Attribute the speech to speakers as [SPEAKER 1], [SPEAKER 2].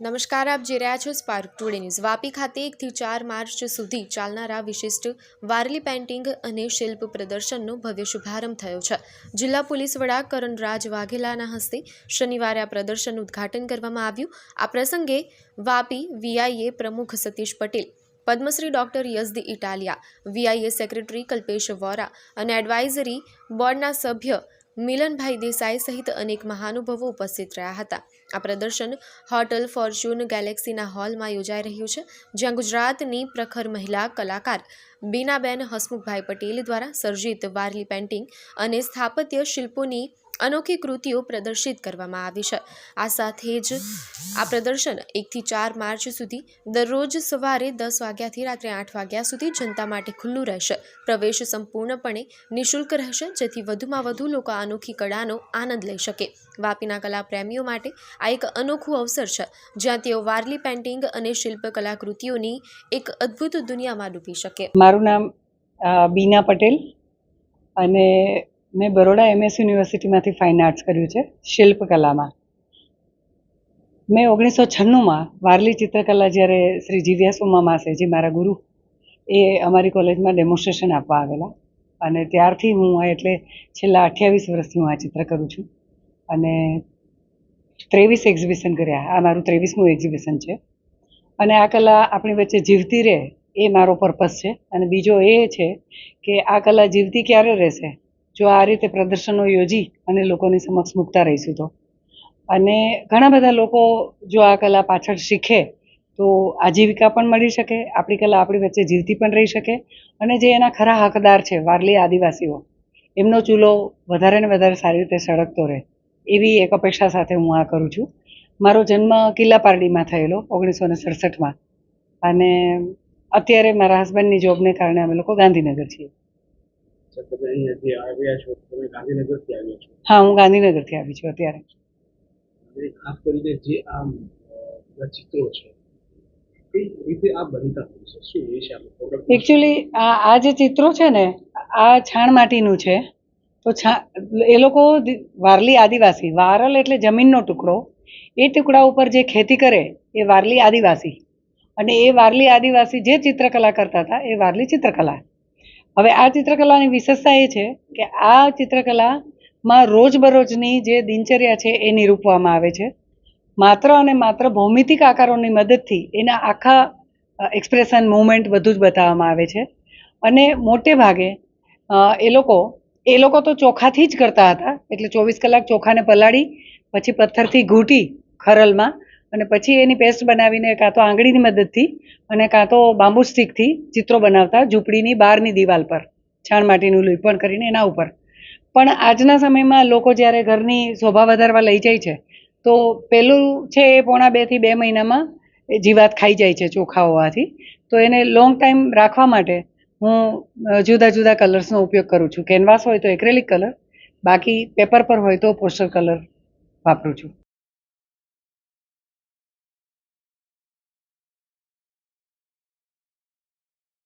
[SPEAKER 1] નમસ્કાર, આપ જે રહ્યા છો સ્પાર્ક ટુડે ન્યૂઝ વાપી ખાતે એકથી ચાર માર્ચ સુધી ચાલનારા વિશિષ્ટ વારલી પેઇન્ટિંગ અને શિલ્પ પ્રદર્શનનો ભવ્ય શુભારંભ થયો છે. જિલ્લા પોલીસ વડા કરણરાજ વાઘેલાના હસ્તે શનિવારે આ પ્રદર્શનનું ઉદ્ઘાટન કરવામાં આવ્યું. આ પ્રસંગે વાપી વીઆઈએ પ્રમુખ Satish Patel, Padmashri doctor Yazdi Italia VIA secretary Kalpesh Vora અને એડવાઇઝરી બોર્ડના સભ્ય મિલનભાઈ દેસાઈ સહિત અનેક મહાનુભાવો ઉપસ્થિત રહ્યા હતા. આ પ્રદર્શન હોટલ ફોર્ચ્યુન ગેલેક્સીના હોલમાં યોજાઈ રહ્યું છે, જ્યાં ગુજરાતની પ્રખર મહિલા કલાકાર બીનાબેન હસમુખભાઈ પટેલ દ્વારા સર્જિત વારલી પેઇન્ટિંગ અને સ્થાપત્ય શિલ્પોની અનોખી કૃતિઓ પ્રદર્શિત કરવામાં આવી છે. આ સાથે જ આ પ્રદર્શન એકથી ચાર માર્ચ સુધી દરરોજ સવારે દસ વાગ્યાથી રાત્રે આઠ વાગ્યા સુધી જનતા માટે ખુલ્લું રહેશે. પ્રવેશ સંપૂર્ણપણે નિઃશુલ્ક રહેશે, જેથી વધુમાં વધુ લોકો અનોખી કળાનો આનંદ લઈ શકે. વાપીના કલા પ્રેમીઓ માટે આ એક અનોખું અવસર છે, જ્યાં તેઓ વારલી પેઇન્ટિંગ અને શિલ્પ કલાકૃતિઓની એક અદ્ભુત દુનિયામાં ડૂબી શકે.
[SPEAKER 2] મારું નામ બીના પટેલ અને મેં બરોડા એમએસ યુનિવર્સિટીમાંથી ફાઇન આર્ટ્સ કર્યું છે, શિલ્પકલામાં. મેં ઓગણીસો છન્નુંમાં વારલી ચિત્રકલા જ્યારે શ્રી જીવ્યાસ ઉમામાસે જે મારા ગુરુ, એ અમારી કોલેજમાં ડેમોન્સ્ટ્રેશન આપવા આવેલા. અને ત્યારથી હું એટલે છેલ્લા અઠ્યાવીસ વર્ષથી હું આ ચિત્ર કરું છું. અને ત્રેવીસ એક્ઝિબિશન કર્યા, આ મારું ત્રેવીસમું એક્ઝિબિશન છે. અને આ કલા આપણી વચ્ચે જીવતી રહે, એ મારો પર્પસ છે. અને બીજો એ છે કે આ કલા જીવતી ક્યારે રહેશે? જો આ રીતે પ્રદર્શનો યોજી અને લોકોની સમક્ષ મૂકતા રહીશું તો. અને ઘણા બધા લોકો જો આ કલા પાછળ શીખે, તો આજીવિકા પણ મળી શકે, આપણી કલા આપણી વચ્ચે જીવતી પણ રહી શકે અને જે એના ખરા હકદાર છે, વારલી આદિવાસીઓ, એમનો ચૂલો વધારે ને વધારે સારી રીતે સળગતો રહે, એવી એક અપેક્ષા સાથે હું આ કરું છું. મારો જન્મ કિલ્લા પારડીમાં થયેલો ઓગણીસો ને સડસઠમાં. અને અત્યારે મારા હસબન્ડની જોબને કારણે અમે લોકો ગાંધીનગર છીએ.
[SPEAKER 3] તમે અહીંયા આવ્યા છો. તમે ગાંધીનગરથી આવ્યા છો.
[SPEAKER 2] હા હું ગાંધીનગરથી આવી છું અત્યારે.
[SPEAKER 3] અને ખાસ કરીને જે આ ચિત્રો છે?
[SPEAKER 2] એકચ્યુઅલી આ આ જે ચિત્રો છે ને આ છાણ માટીનું છે. તો છા એ લોકો વારલી આદિવાસી વારલ એટલે જમીનનો ટુકડો. એ ટુકડા ઉપર જે ખેતી કરે એ વારલી આદિવાસી. અને એ વારલી આદિવાસી જે ચિત્રકલા કરતા હતા એ વારલી ચિત્રકલા. હવે આ ચિત્રકલાની વિશેષતા એ છે કે આ ચિત્રકલામાં રોજબરોજની જે દિનચર્યા છે એ નિરૂપવામાં આવે છે. માત્ર અને માત્ર ભૌમિતિક આકારોની મદદથી એના આખા એક્સપ્રેશન મુવમેન્ટ બધું જ બતાવવામાં આવે છે. અને મોટે ભાગે એ લોકો એ લોકો તો ચોખાથી જ કરતા હતા. એટલે ચોવીસ કલાક ચોખાને પલાળી, પછી પથ્થરથી ઘૂંટી ખરલમાં અને પછી એની પેસ્ટ બનાવીને કાં તો આંગળીની મદદથી અને કાં તો બાંબુ સ્ટિકથી ચિત્રો બનાવતા ઝૂંપડીની બહારની દિવાલ પર, છાણ માટીનું લીપણ કરીને એના ઉપર. પણ આજના સમયમાં લોકો જ્યારે ઘરની શોભા વધારવા લઈ જાય છે, તો પેલું છે એ પોણા બેથી બે મહિનામાં જીવાત ખાઈ જાય છે ચોખા હોવાથી તો એને લોંગ ટાઈમ રાખવા માટે હું જુદા જુદા કલર્સનો ઉપયોગ કરું છું. કેનવાસ હોય તો એક્રેલિક કલર, બાકી પેપર પર હોય તો પોસ્ટર કલર વાપરું છું.